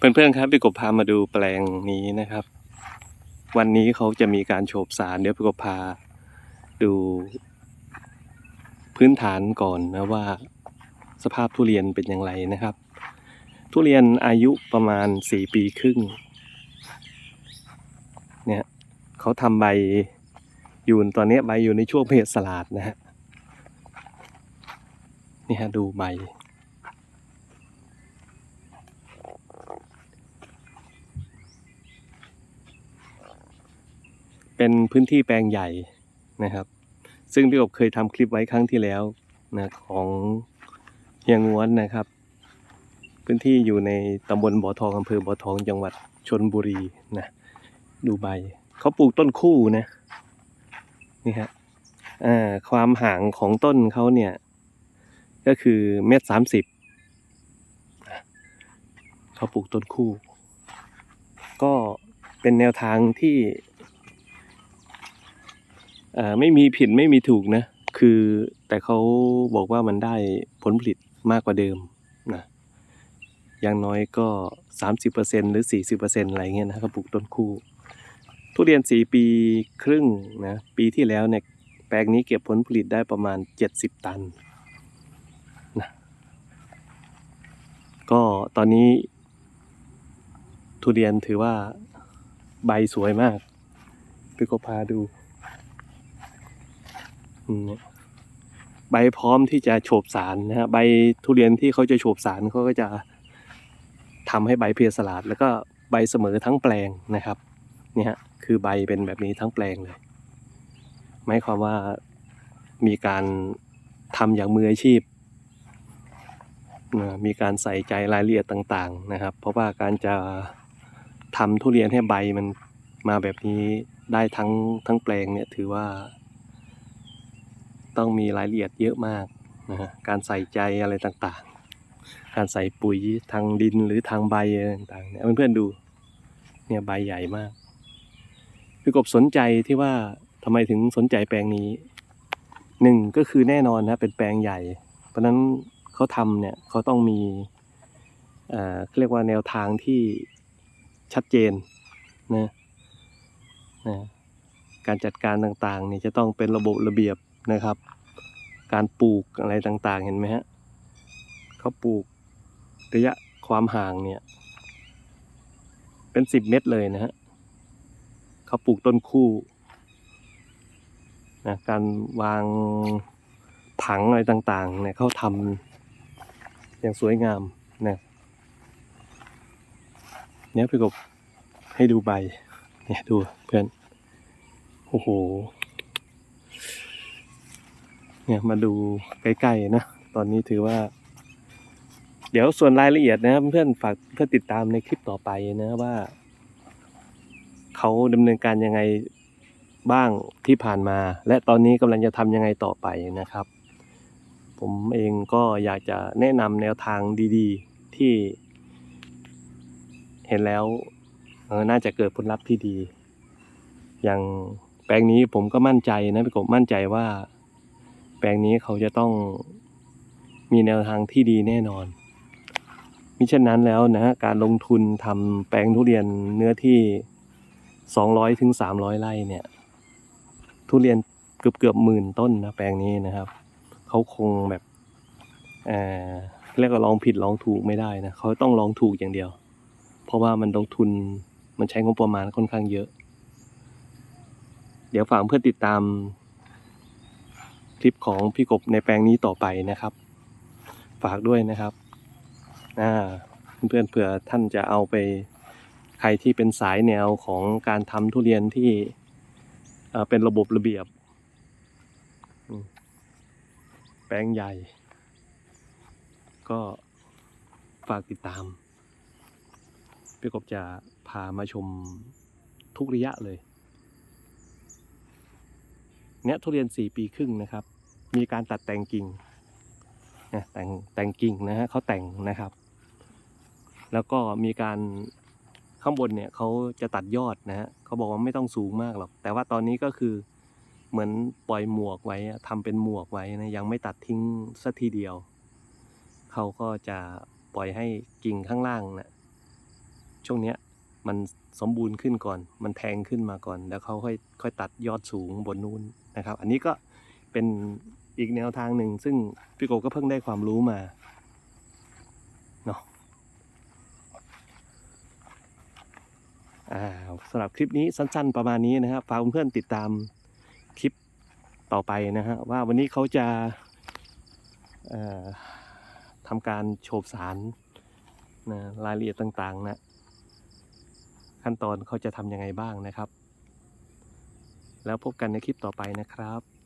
เพื่อนๆครับพี่กบพามาดูแปลงนี้นะครับ วันนี้เขาจะมีการโฉบสารเดี๋ยวพี่กบพาดูพื้นฐานก่อนนะว่า สภาพทุเรียนเป็นอย่างไรนะครับ ทุเรียนอายุประมาณสี่ปีครึ่งเนี่ยเขาทำใบอยู่ตอนนี้ใบอยู่ในช่วงเพศสลาดนะฮะนี่ฮะดูใบ เป็นพื้นที่แปลงใหญ่นะครับ ซึ่งพี่อบเคยทำคลิปไว้ครั้งที่แล้วนะของเฮียงวนนะครับ พื้นที่อยู่ในตำบลบ่อทองอำเภอบ่อทองจังหวัดชนบุรีนะดูใบเขาปลูกต้นคู่นะนี่ฮะความห่างของต้นเขาเนี่ย ก็คือเมตรสามสิบเขาปลูกต้นคู่ ก็เป็นแนวทางที่ อ่าไม่มีผิดไม่มีถูกนะ คือแต่เขาบอกว่ามันได้ผลผลิตมากกว่าเดิมนะอย่างน้อยก็ 30%หรือ 40%อะไรเงี้ยนะเขาปลูกต้นคู่ ทุเรียน 4 ปีครึ่งนะปีที่แล้วเนี่ยแปลงนี้เก็บผลผลิตได้ประมาณ 70 ตันนะก็ตอนนี้ ทุเรียนถือว่าใบสวยมากพี่ก็พาดู ใบพร้อมที่จะโฉบสารนะฮะใบทุเรียนที่เขาจะโฉบสารเขาก็จะทำให้ใบเพียสลัดแล้วก็ใบเสมอทั้งแปลงนะครับเนี่ยฮะคือใบเป็นแบบนี้ทั้งแปลงเลยหมายความว่ามีการทำอย่างมืออาชีพนะมีการใส่ใจรายละเอียดต่างๆนะครับ เพราะว่าการจะทำทุเรียนให้ใบมันมาแบบนี้ได้ทั้งทั้งแปลงเนี่ยถือว่า ต้องมีรายละเอียดเยอะมากนะฮะการใส่ใจอะไรต่างๆ การใส่ปุ๋ยทางดินหรือทางใบอะไรต่างๆเนี่ยเพื่อนๆดูเนี่ยใบใหญ่มากพี่กบสนใจที่ว่าทำไมถึงสนใจแปลงนี้หนึ่งก็คือแน่นอนนะเป็นแปลงใหญ่ เพราะนั้นเขาทำเนี่ยเขาต้องมีเอ่อเขาเรียกว่าแนวทางที่ชัดเจนนะนะการจัดการต่างๆเนี่ยจะต้องเป็นระบบระเบียบ นะครับ การปลูกอะไรต่างๆเห็นไหมฮะเขาปลูกระยะความห่างเนี่ย เป็นสิบเมตรเลยนะฮะเขาปลูกต้นคู่นะการวางผังอะไรต่างๆเนี่ยเขาทำอย่างสวยงามนะเนี่ยพี่กบให้ดูใบเนี่ยดูเพื่อนโอ้โห เนี่ยมาดูใกล้ๆนะ ตอนนี้ถือว่า เดี๋ยวส่วนรายละเอียดนะครับเพื่อนฝากเพื่อติดตามในคลิปต่อไปนะว่า เขาดำเนินการยังไงบ้างที่ผ่านมา และตอนนี้กำลังจะทำยังไงต่อไปนะครับ ผมเองก็อยากจะแนะนำแนวทางดีๆที่ เห็นแล้วออน่าจะเกิดผลลัพธ์ที่ดี อย่างแปลงนี้ผมก็มั่นใจนะพี่กบมั่นใจว่า แปลงนี้เขาจะต้องมีแนวทางที่ดีแน่นอน มิฉะนั้นแล้วนะ การลงทุนทำแปลงทุเรียนเนื้อที่ 200ถึง300 ไร่เนี่ย ทุเรียนเกือบเกือบหมื่นต้นนะแปลงนี้นะครับ เขาคงแบบเอ่อเรียกว่าลองผิดลองถูกไม่ได้นะ เขาต้องลองถูกอย่างเดียว เพราะว่ามันลงทุนมันใช้งบประมาณค่อนข้างเยอะ เดี๋ยวฝากเพื่อนติดตาม คลิปของพี่กบในแปลงนี้ต่อไปนะครับ ฝากด้วยนะครับเพื่อนๆเผื่อท่านจะเอาไปใครที่เป็นสายแนวของการทำทุเรียนที่เป็นระบบระเบียบ แปลงใหญ่ ก็ฝากติดตามพี่กบจะพามาชมทุกระยะเลย เนี่ยทุเรียนสี่ปีครึ่งนะครับ มีการตัดแต่งกิ่งแต่งแต่งกิ่งนะฮะเขาแต่งนะครับ แล้วก็มีการข้างบนเนี่ยเขาจะตัดยอดนะฮะเขาบอกว่าไม่ต้องสูงมากหรอก แต่ว่าตอนนี้ก็คือเหมือนปล่อยหมวกไว้อะทำเป็นหมวกไว้นะยังไม่ตัดทิ้งสักทีเดียว เขาก็จะปล่อยให้กิ่งข้างล่างนะช่วงเนี้ยมันสมบูรณ์ขึ้นก่อน มันแทงขึ้นมาก่อน แล้วเขาค่อยค่อยตัดยอดสูงบนนู้น นะครับ อันนี้ก็เป็นอีกแนวทางหนึ่ง ซึ่งพี่โกก็เพิ่งได้ความรู้มาเนาะอ่าสำหรับคลิปนี้สั้น ๆ ประมาณนี้นะครับฝากเพื่อนๆติดตามคลิปต่อไปนะฮะว่าวันนี้เขาจะทำการโฉบสารนะรายละเอียดต่างๆนะขั้นตอนเขาจะทำยังไงบ้างนะครับ แล้วพบกันในคลิปต่อไปนะครับ